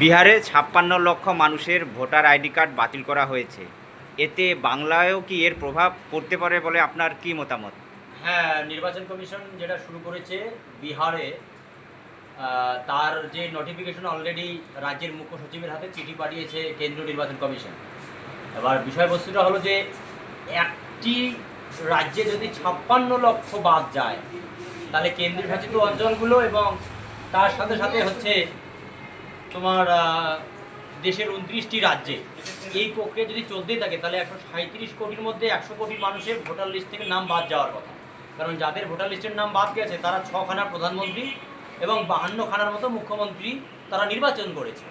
বিহারে ছাপ্পান্ন লক্ষ মানুষের ভোটার আইডি কার্ড বাতিল করা হয়েছে। এতে বাংলায়ও কি এর প্রভাব পড়তে পারে বলে আপনার কি মতামত? হ্যাঁ নির্বাচন কমিশন যেটা শুরু করেছে বিহারে তার যে নোটিফিকেশন অলরেডি রাজ্যের মুখ্য সচিবের হাতে চিঠি পাঠিয়েছে কেন্দ্রীয় নির্বাচন কমিশন। এবার বিষয়বস্তুটা হলো যে, একটি রাজ্যে যদি ছাপ্পান্ন লক্ষ বাদ যায়, তাহলে কেন্দ্রীয় শাসিত অঞ্চলগুলো এবং তার সাথে সাথে হচ্ছে তোমার দেশের উনত্রিশটি রাজ্যে। এই প্রক্রিয়া যদি চলতেই থাকে, তাহলে একশো সাঁত্রিশ কোটির মধ্যে একশো কোটি মানুষের ভোটার লিস্ট থেকে নাম বাদ যাওয়ার কথা। কারণ যাদের ভোটার লিস্টের নাম বাদ গেছে, তারা ছখানার প্রধানমন্ত্রী এবং বাহান্ন খানার মতো মুখ্যমন্ত্রী তারা নির্বাচন করেছে।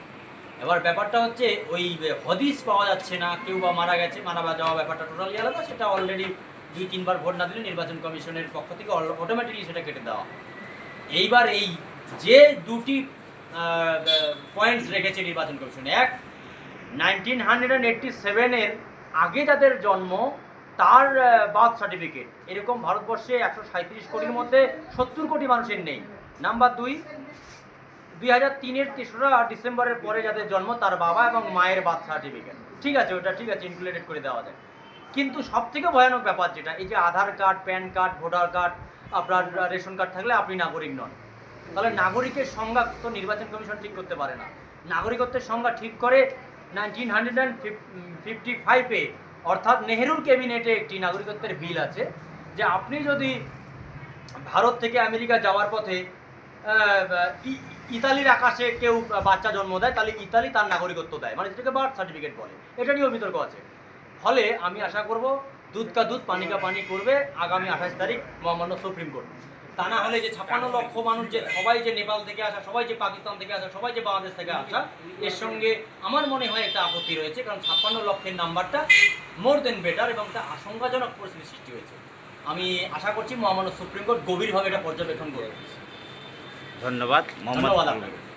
এবার ব্যাপারটা হচ্ছে, ওই হদিস পাওয়া যাচ্ছে না, কেউ বা মারা গেছে, মারা বা যাওয়া ব্যাপারটা টোটালি আলাদা, সেটা অলরেডি দুই, তিনবার ভোট না দিলে নির্বাচন কমিশনের পক্ষ থেকে অটোমেটিকলি সেটা কেটে দেওয়া। এইবার এই যে দুটি পয়েন্টস রেখেছে নির্বাচন কমিশন। এক নাইনটিন হান্ড্রেড এইটটি সেভেনের আগে যাদের জন্ম, তার বার্থ সার্টিফিকেট এরকম ভারতবর্ষে একশো সাঁত্রিশ কোটির মধ্যে সত্তর কোটি মানুষের নেই। নাম্বার দুই দুই হাজার তিনের তেসরা ডিসেম্বরের পরে যাদের জন্ম, তার বাবা এবং মায়ের বার্থ সার্টিফিকেট ঠিক আছে, ওটা ঠিক আছে ইনক্লুডেড করে দেওয়া যায়। কিন্তু সব থেকে ভয়ানক ব্যাপার যেটা, এই যে Aadhaar card, PAN card, voter card, আপনার রেশন কার্ড থাকলে আপনি নাগরিক নন। তাহলে নাগরিকের সংজ্ঞা তো নির্বাচন কমিশন ঠিক করতে পারে না। নাগরিকত্বের সংজ্ঞা ঠিক করে নাইনটিন হান্ড্রেড অ্যান্ড ফিফটি ফাইভে অর্থাৎ নেহেরুর ক্যাবিনেটে একটি নাগরিকত্বের বিল আছে, যে আপনি যদি ভারত থেকে আমেরিকা যাওয়ার পথে ইতালির আকাশে কেউ বাচ্চা জন্ম দেয়, তাহলে ইতালি তার নাগরিকত্ব দেয় মানে যেটাকে বার্থ সার্টিফিকেট বলে। এটা নিয়েও বিতর্ক আছে। ফলে আমি আশা করব, দুধ কা দুধ, পানি কা পানি করবে, আগামী আঠাশ তারিখ মহামান্য সুপ্রিম কোর্ট। তা না হলে যে ছাপ্পান্ন লক্ষ মানুষ যে সবাই যে নেপাল থেকে আসা সবাই যে পাকিস্তান থেকে আসা সবাই যে বাংলাদেশ থেকে আসা এর সঙ্গে আমার মনে হয় একটা আপত্তি রয়েছে কারণ ছাপ্পান্ন লক্ষের নাম্বারটা মোর দেন বেটার এবং তা আশঙ্কাজনক পরিস্থিতি সৃষ্টি হয়েছে আমি আশা করছি মহামান্য সুপ্রিম কোর্ট গভীরভাবে এটা পর্যবেক্ষণ করে ধন্যবাদ ধন্যবাদ। আপনাকে